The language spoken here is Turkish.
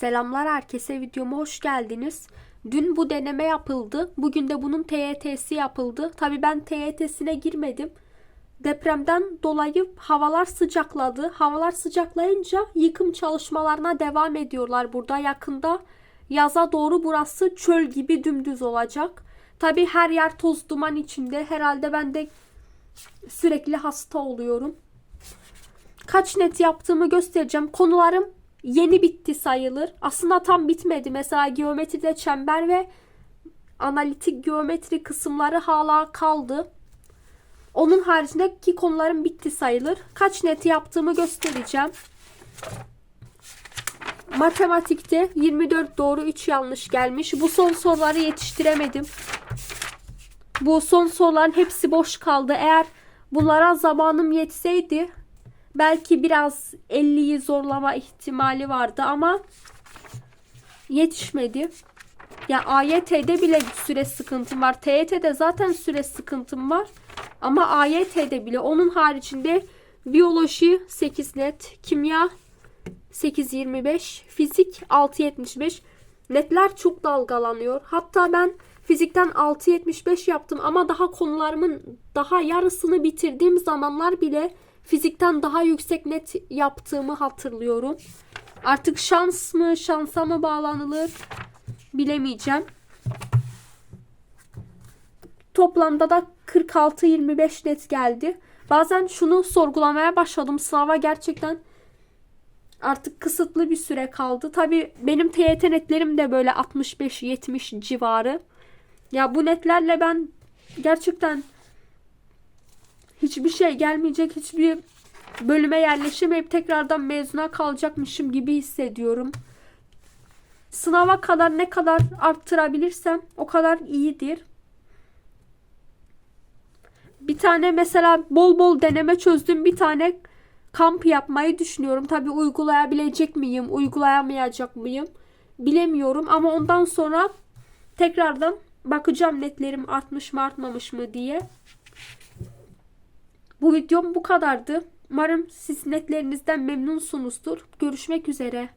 Selamlar herkese videoma hoş geldiniz. Dün bu deneme yapıldı. Bugün de bunun TYT'si yapıldı. Tabi ben TYT'sine girmedim. Depremden dolayı havalar sıcakladı. Havalar sıcaklayınca yıkım çalışmalarına devam ediyorlar burada. Yakında yaza doğru burası çöl gibi dümdüz olacak. Tabi her yer toz duman içinde. Herhalde ben de sürekli hasta oluyorum. Kaç net yaptığımı göstereceğim. Konularım yeni bitti sayılır. Aslında tam bitmedi. Mesela geometride çember ve analitik geometri kısımları hala kaldı. Onun haricindeki konularım bitti sayılır. Kaç net yaptığımı göstereceğim. Matematikte 24 doğru 3 yanlış gelmiş. Bu son soruları yetiştiremedim. Bu son soruların hepsi boş kaldı. Eğer bunlara zamanım yetseydi belki biraz 50'yi zorlama ihtimali vardı ama yetişmedi. Ya AYT'de bile süre sıkıntım var. TYT'de zaten süre sıkıntım var. Ama AYT'de bile onun haricinde biyoloji 8 net, kimya 8.25, fizik 6.75. Netler çok dalgalanıyor. Hatta ben fizikten 6.75 yaptım ama daha konularımın daha yarısını bitirdiğim zamanlar bile fizikten daha yüksek net yaptığımı hatırlıyorum. Artık şans mı, şansa mı bağlanılır bilemeyeceğim. Toplamda da 46-25 net geldi. Bazen şunu sorgulamaya başladım. Sınava gerçekten artık kısıtlı bir süre kaldı. Tabi benim TYT netlerim de böyle 65-70 civarı. Ya bu netlerle ben gerçekten hiçbir şey gelmeyecek, hiçbir bölüme yerleşemeyip tekrardan mezuna kalacakmışım gibi hissediyorum. Sınava kadar ne kadar arttırabilirsem o kadar iyidir. Bir tane mesela bol bol deneme çözdüm bir tane kamp yapmayı düşünüyorum. Tabi uygulayabilecek miyim, uygulayamayacak mıyım bilemiyorum ama ondan sonra tekrardan bakacağım netlerim artmış mı artmamış mı diye. Bu videom bu kadardı. Umarım siz netlerinizden memnunsunuzdur. Görüşmek üzere.